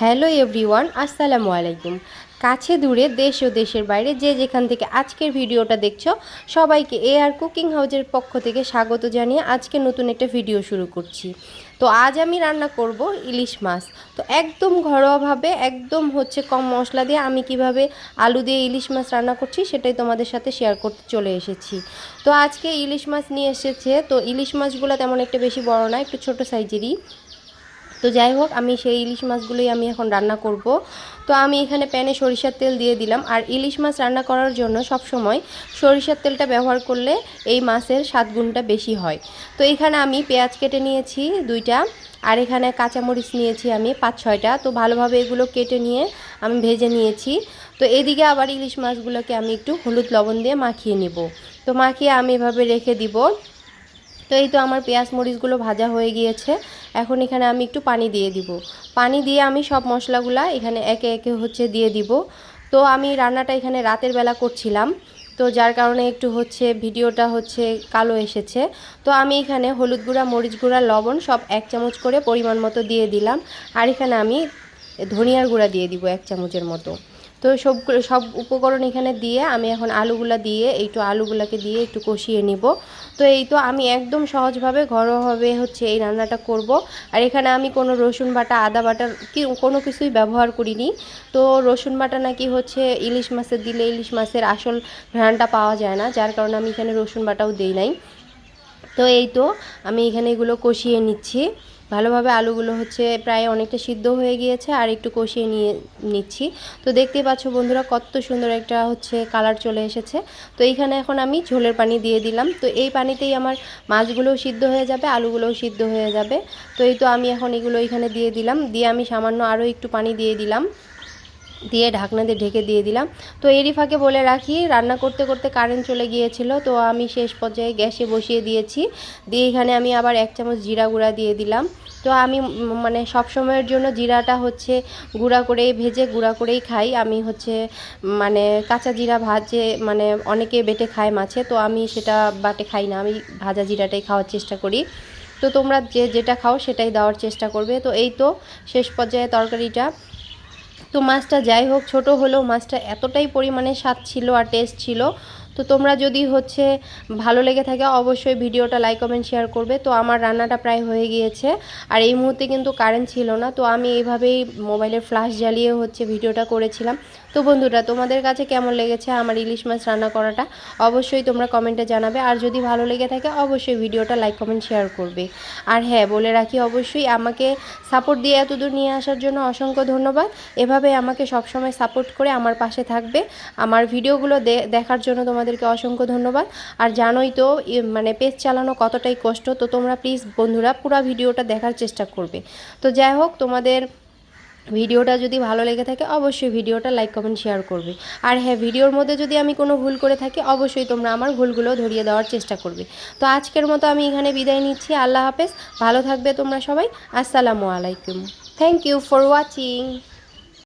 Hello everyone, আসসালামু আলাইকুম। কাছে দূরে দেশ ও দেশের বাইরে যে যেখান থেকে আজকের ভিডিওটা দেখছ, সবাইকে এ আর কুকিং হাউজের পক্ষ থেকে স্বাগত জানিয়ে আজকে নতুন একটা ভিডিও শুরু করছি। তো আজ আমি রান্না করব ইলিশ মাছ। তো একদম ঘরোয়াভাবে, একদম হচ্ছে কম মশলা দিয়ে আমি কীভাবে আলু দিয়ে ইলিশ মাছ রান্না করছি সেটাই তোমাদের সাথে শেয়ার করতে চলে এসেছি। তো আজকে ইলিশ মাছ নিয়ে এসেছে, তো ইলিশ মাছগুলো তেমন একটা বেশি বড় না, একটু ছোট সাইজেরই। তো যাই হোক, আমি সেই ইলিশ মাছগুলোই আমি এখন রান্না করব। তো আমি এখানে প্যানে সরিষার তেল দিয়ে দিলাম। আর ইলিশ মাছ রান্না করার জন্য সব সময় সরিষার তেলটা ব্যবহার করলে এই মাছের স্বাদ গুণটা বেশি হয়। তো এখানে আমি পেঁয়াজ কেটে নিয়েছি দুইটা, আর এখানে কাঁচামরিচ নিয়েছি আমি পাঁচ, ছয়টা। তো ভালোভাবে এগুলো কেটে নিয়ে আমি ভেজে নিয়েছি। তো এদিকে আবার ইলিশ মাছগুলোকে আমি একটু হলুদ লবণ দিয়ে মাখিয়ে নিব। তো মাখিয়ে আমি এভাবে রেখে দিব। তো এই তো আমার পেঁয়াজ মরিচগুলো ভাজা হয়ে গিয়েছে। এখন এখানে আমি একটু পানি দিয়ে দিব। পানি দিয়ে আমি সব মশলাগুলা এখানে একে একে হচ্ছে দিয়ে দিব। তো আমি রান্নাটা এখানে রাতের বেলা করছিলাম। তো যার কারণে একটু হচ্ছে ভিডিওটা হচ্ছে কালো এসেছে। তো আমি এখানে হলুদ গুঁড়া, মরিচ গুঁড়া, লবণ সব এক চামচ করে পরিমাণ মতো দিয়ে দিলাম। আর এখানে আমি ধনিয়ার গুঁড়া দিয়ে দিব এক চামচের মতো। তো সবগুলো, সব উপকরণ এখানে দিয়ে আমি এখন আলুগুলা দিয়ে একটু আলুগুলাকে দিয়ে একটু কষিয়ে নিব। তো এই তো আমি একদম সহজভাবে ঘরোয়াভাবে হচ্ছে এই রান্নাটা করব। আর এখানে আমি কোনো রসুন বাটা, আদা বাটার কি, কোনো কিছুই ব্যবহার করিনি। তো রসুন বাটা নাকি হচ্ছে ইলিশ মাছের, দিলে ইলিশ মাছের আসল ঘ্রাণটা পাওয়া যায় না, যার কারণে আমি এখানে রসুন বাটাও দিই নাই। তো এই তো আমি এখানে এগুলো কষিয়ে নিচ্ছি। ভালোভাবে আলুগুলো হচ্ছে প্রায় অনেকটা সিদ্ধ হয়ে গিয়েছে আর একটু কষিয়ে নিয়ে নিচ্ছি। তো দেখতে পাচ্ছ বন্ধুরা কত সুন্দর একটা হচ্ছে কালার চলে এসেছে। তো এইখানে এখন আমি ঝোলের পানি দিয়ে দিলাম। তো এই পানিতেই আমার মাছগুলোও সিদ্ধ হয়ে যাবে, আলুগুলোও সিদ্ধ হয়ে যাবে। তো এই তো আমি এখন এগুলো এখানে দিয়ে দিলাম। দিয়ে আমি সামান্য আরও একটু পানি দিয়ে দিলাম। দিয়ে ঢাকনা দিয়ে ঢেকে দিয়ে দিলাম। তো এরই ফাঁকে বলে রাখি, রান্না করতে করতে কারেন্ট চলে গিয়েছিল, তো আমি শেষ পর্যায়ে গ্যাসে বসিয়ে দিয়েছি। দিয়ে এখানে আমি আবার এক চামচ জিরা গুঁড়া দিয়ে দিলাম। তো আমি মানে সব সময়ের জন্য জিরাটা হচ্ছে গুঁড়া করেই ভেজে, গুঁড়া করেই খাই। আমি হচ্ছে মানে কাঁচা জিরা ভাজে মানে অনেকে বেটে খায় মাছে, তো আমি সেটা বাটে খাই না। আমি ভাজা জিরাটাই খাওয়ার চেষ্টা করি। তো তোমরা যে যেটা খাও সেটাই দেওয়ার চেষ্টা করবে। তো এই তো শেষ পর্যায়ে তরকারিটা। তো মাছটা যাই হোক ছোট হলেও মাছটা এতটাই পরিমাণে স্বাদ ছিল আর টেস্ট ছিল। তো তোমরা যদি হচ্ছে ভালো লেগে থাকে, অবশ্যই ভিডিওটা লাইক কমেন্ট শেয়ার করবে। তো আমার রান্নাটা প্রায় হয়ে গিয়েছে। আর এই মুহূর্তে কিন্তু কারেন্ট ছিল না, তো আমি এইভাবেই মোবাইলের ফ্ল্যাশ জ্বালিয়ে হচ্ছে ভিডিওটা করেছিলাম। তো বন্ধুরা, তোমাদের কাছে কেমন লেগেছে আমার ইলিশ মাছ রান্না করাটা? অবশ্যই তোমরা কমেন্টে জানাবে। আর যদি ভালো লেগে থাকে, অবশ্যই ভিডিওটা লাইক কমেন্ট শেয়ার করবে। আর হ্যাঁ বলে রাখি অবশ্যই, আমাকে সাপোর্ট দিয়ে এতদূর নিয়ে আসার জন্য অসংখ্য ধন্যবাদ। এভাবে আমাকে সবসময় সাপোর্ট করে আমার পাশে থাকবে। আমার ভিডিওগুলো দেখার জন্য তোমাদেরকে অসংখ্য ধন্যবাদ। আর জানোই তো মানে পেজ চালানো কতটাই কষ্ট, তো তোমরা প্লিজ বন্ধুরা পুরো ভিডিওটা দেখার চেষ্টা করবে। তো যাই হোক, তোমাদের ভিডিওটা যদি ভালো লেগে থাকে, অবশ্যই ভিডিওটা লাইক কমেন্ট শেয়ার করবে। আর হ্যাঁ ভিডিওর মধ্যে যদি আমি কোনো ভুল করে থাকি, অবশ্যই তোমরা আমার ভুলগুলো ধরিয়ে দেওয়ার চেষ্টা করবে। তো আজকের মতো আমি এখানে বিদায় নিচ্ছি, আল্লাহ হাফেজ। ভালো থাকবে তোমরা সবাই। আসসালামু আলাইকুম। Thank you for watching